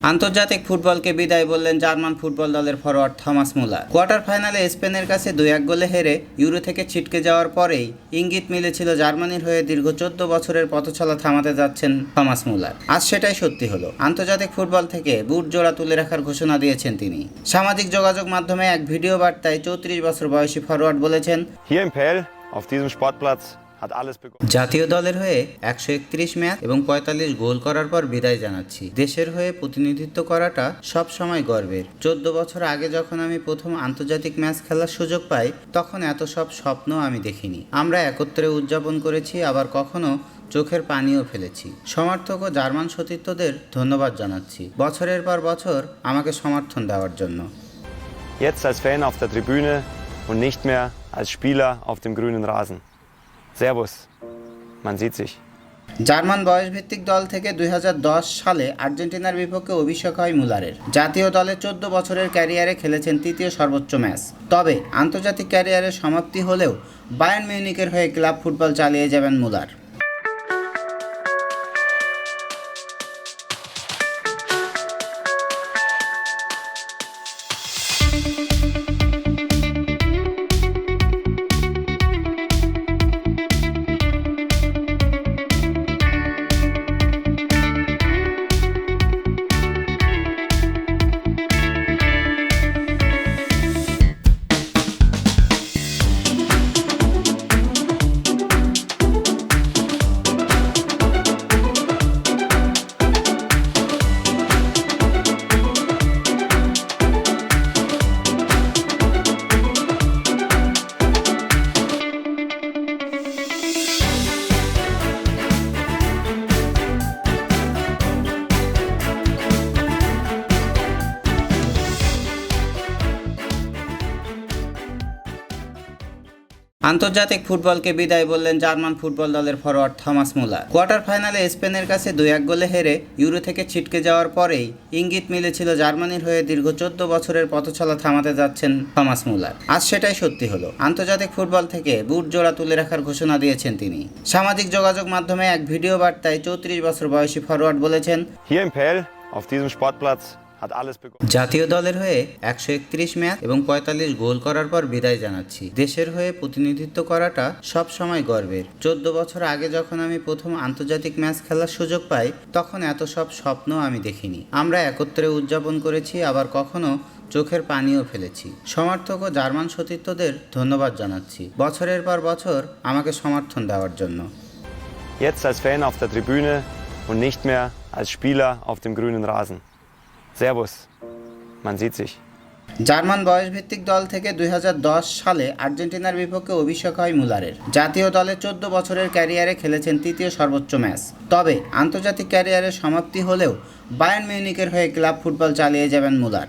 আন্তর্জাতিক ফুটবলকে বিদায় বললেন জার্মান ফুটবল দলের ফরোয়ার্ড থমাস মুলার কোয়ার্টার ফাইনালে স্পেনের কাছে দুই এক গোলে হেরে ইউরো থেকে ছিটকে যাওয়ার পরেই ইঙ্গিত মিলেছিল জার্মানির হয়ে দীর্ঘ চোদ্দ বছরের পথচলা থামাতে যাচ্ছেন থমাস মুলার আজ সেটাই সত্যি হলো, আন্তর্জাতিক ফুটবল থেকে বুট জোড়া তুলে রাখার ঘোষণা দিয়েছেন তিনি সামাজিক যোগাযোগ মাধ্যমে এক ভিডিও বার্তায় চৌত্রিশ বছর বয়সী ফরোয়ার্ড বলেছেন. জাতীয় দলের হয়ে একশো একত্রিশ ম্যাচ এবং পঁয়তাল্লিশ গোল করার পর বিদায় জানাচ্ছি। দেশের হয়ে প্রতিনিধিত্ব করাটা সব সময় গর্বের। চোদ্দ বছর আগে যখন আমি প্রথম আন্তর্জাতিক ম্যাচ খেলার সুযোগ পাই তখন এত সব স্বপ্ন আমি দেখিনি। আমরা একত্রে উদযাপন করেছি আবার কখনো চোখের পানিও ফেলেছি। সমর্থক ও জার্মান সতীর্থদের ধন্যবাদ জানাচ্ছি। বছরের পর বছর আমাকে সমর্থন দেওয়ার জন্য। Jetzt als Fan auf der Tribüne und nicht mehr als Spieler auf dem grünen Rasen. Servus, man sieht sich. German বয়সভিত্তিক দল থেকে দুই হাজার দশ সালে আর্জেন্টিনার বিপক্ষে অভিষেক হয় মুলারের। জাতীয় দলে চোদ্দ বছরের ক্যারিয়ারে খেলেছেন তৃতীয় সর্বোচ্চ ম্যাচ। তবে আন্তর্জাতিক ক্যারিয়ারের সমাপ্তি হলেও বায়ার্ন মিউনিকের হয়ে ক্লাব ফুটবল চালিয়ে যাবেন মুলার। আন্তর্জাতিক ফুটবলকে বিদায় বললেন জার্মান ফুটবল দলের ফরোয়ার্ড থমাস মুলার কোয়ার্টার ফাইনালে স্পেনের কাছে দুই এক গোলে হেরে ইউরো থেকে ছিটকে যাওয়ার পরেই ইঙ্গিত মিলেছিল জার্মানির হয়ে দীর্ঘ চোদ্দ বছরের পথচলা থামাতে যাচ্ছেন থমাস মুলার আজ সেটাই সত্যি হলো, আন্তর্জাতিক ফুটবল থেকে বুট জোড়া তুলে রাখার ঘোষণা দিয়েছেন তিনি সামাজিক যোগাযোগ মাধ্যমে এক ভিডিও বার্তায় চৌত্রিশ বছর বয়সী ফরোয়ার্ড বলেছেন. জাতীয় দলের হয়ে একশো একত্রিশ ম্যাচ এবং পঁয়তাল্লিশ গোল করার পর বিদায় জানাচ্ছি। দেশের হয়ে প্রতিনিধিত্ব করাটা সব সময় গর্বের। চোদ্দ বছর আগে যখন আমি প্রথম আন্তর্জাতিক ম্যাচ খেলার সুযোগ পাই তখন এত সব স্বপ্ন আমি দেখিনি। আমরা একত্রে উদযাপন করেছি আবার কখনো চোখের পানিও ফেলেছি। সমর্থক ও জার্মান সতীর্থদের ধন্যবাদ জানাচ্ছি। বছরের পর বছর আমাকে সমর্থন দেওয়ার জন্য। Jetzt als Fan auf der Tribüne und nicht mehr als Spieler auf dem grünen Rasen. Servus, man sieht sich. German বয়সভিত্তিক দল থেকে দুই হাজার দশ সালে আর্জেন্টিনার বিপক্ষে অভিষেক হয় মুলারের। জাতীয় দলে চোদ্দ বছরের ক্যারিয়ারে খেলেছেন তৃতীয় সর্বোচ্চ ম্যাচ। তবে আন্তর্জাতিক ক্যারিয়ারের সমাপ্তি হলেও বায়ার্ন মিউনিকের হয়ে ক্লাব ফুটবল চালিয়ে যাবেন মুলার।